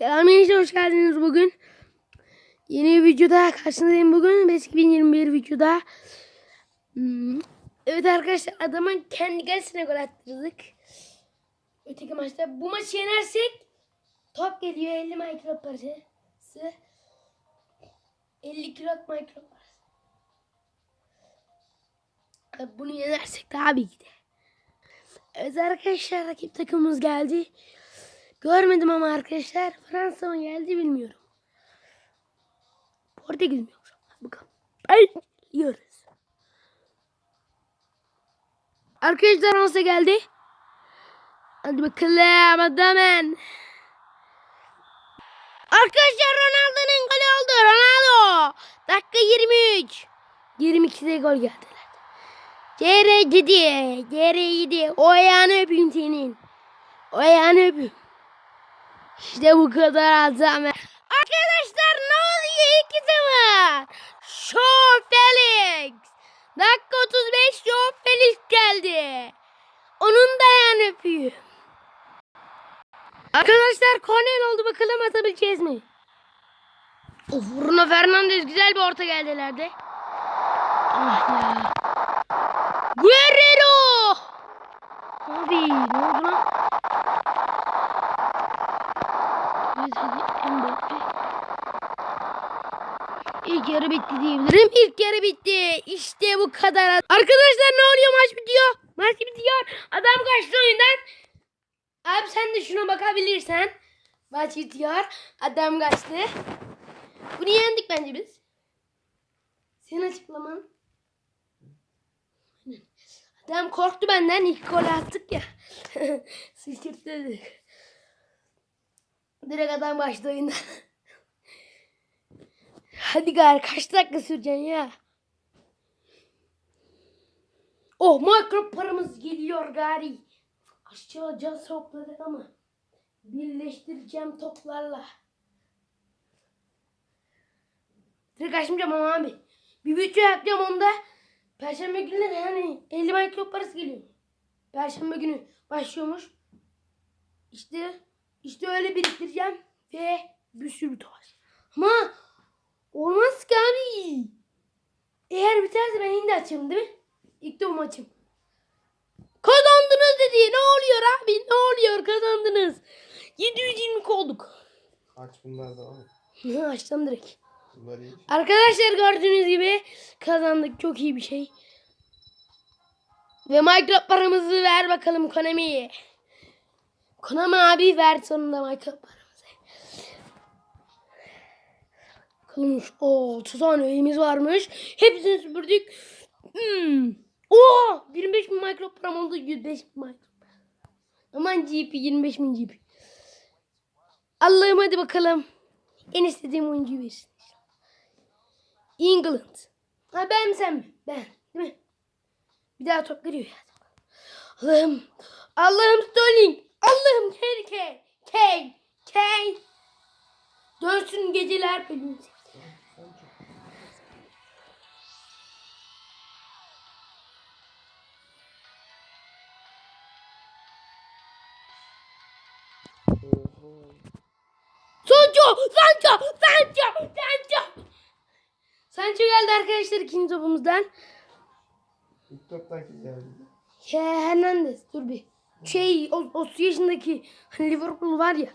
Selamünaleyküm hoş geldiniz bugün. Yeni bir videoda karşınızdayım bugün. 2021 videoda. Hmm, Evet arkadaşlar adamın kendi kalesine gol attırdık. Öteki maçta. Bu maçı yenersek top geliyor 50 mikro parası. 50 kilo mikro parası. Bunu yenersek tabii ki de. Evet arkadaşlar rakip takımımız geldi. Görmedim ama arkadaşlar Fransa mı geldi bilmiyorum. Portekiz mi yoksa? Bakalım. Ay, yiyoruz. Arkadaşlar Fransa geldi. Hadi bakalım adamın. Arkadaşlar Ronaldo'nun golü oldu. Ronaldo. Dakika 23. 22'de gol geldiler. Cere gidi. Cere gidi. O ayağını öpeyim senin. O ayağını öpeyim. İşte bu kadar adam. Arkadaşlar ne oluyor iki zaman? Shaw Felix. Dakika 35 Shaw Felix geldi. Onun da ayağını öpüyor. Arkadaşlar korner oldu bakalım atabileceğiz mi? Of Bruno Fernandes güzel bir orta geldilerdi. Ah ya. Guerrero. Abi ne oldu lan? Evet hadi Mbappe. İlk yarı bitti diyebilirim. İlk yarı bitti. İşte bu kadar. Arkadaşlar ne oluyor maç bitiyor. Maç bitiyor. Adam kaçtı oyundan. Abi sen de şuna bakabilirsen. Maç bitiyor. Adam kaçtı. Bunu yendik bence biz. Senin açıklaman. Adam korktu benden. İlk gol attık ya. Sıçırttırdık. Direkt adam başladı oyunda. Hadi gari kaç dakika süreceksin ya? Oh mikro paramız geliyor gari. Aşağı can topladık ama birleştireceğim toplarla. Direkt açmayacağım ama abi. Bir video yapacağım onda. Perşembe günleri yani 50 mikro parası geliyor. Perşembe günü başlıyormuş. İşte işte öyle biriktireceğim ve bir sürü toz. Ama olmaz ki abi. Eğer biterse ben yine açarım değil mi? İlk de o maçım. Kazandınız dedi. Ne oluyor abi? Ne oluyor? Kazandınız. 720 olduk. Aç bunlar da abi. Açtım direkt. Bunlar iyi. Arkadaşlar gördüğünüz gibi kazandık. Çok iyi bir şey. Ve Minecraft paramızı ver bakalım Konami'ye. Konami abi ver sonunda Minecraft paramızı. Bakalım şu- o 30 tane varmış. Hepsini süpürdük. Hmm. Oo, 25 bin Minecraft param oldu. 105 bin Minecraft. Aman GP 25 bin GP. Allah'ım hadi bakalım. En istediğim oyuncuyu versin. England. Ha ben mi sen mi? Ben. Değil mi? Bir daha top giriyor ya. Allah'ım. Allah'ım Sterling. Allah'ım Harry Kane. Kane. Kane. Dönsün geceler bölümü. Sancho! Sancho! Sancho! Sancho! Sancho geldi arkadaşlar ikinci topumuzdan. İlk toptan kim geldi? He, Hernandez dur bir. Şey o, 30 yaşındaki Liverpool var ya.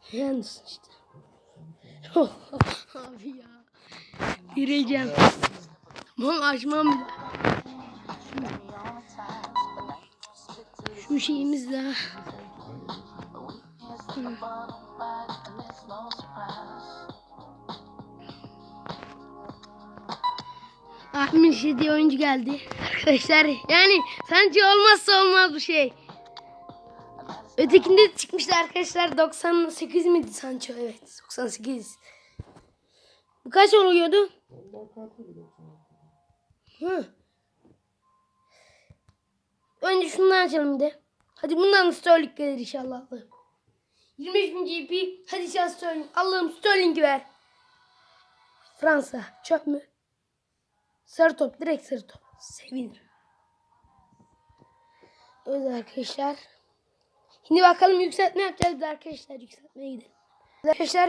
Hernandez işte. Abi ya. Gireceğim. Tamam açmam. Şu şeyimiz daha. Ahmet şey diye oyuncu geldi. Arkadaşlar yani sence olmazsa olmaz bu şey. Ötekinde çıkmıştı arkadaşlar 98 miydi Sancho? Evet 98. Bu kaç oluyordu? Hı. Önce şundan açalım de. Hadi bundan Sterling gelir inşallah. Allah'ım. 25 bin GP. Hadi inşallah Sterling. Allah'ım Sterling'i ver. Fransa. Çöp mü? Sarı top. Direkt sarı top. Sevinirim. Evet arkadaşlar. Şimdi bakalım yükseltme yapacağız arkadaşlar. Yükseltmeye gidelim. Arkadaşlar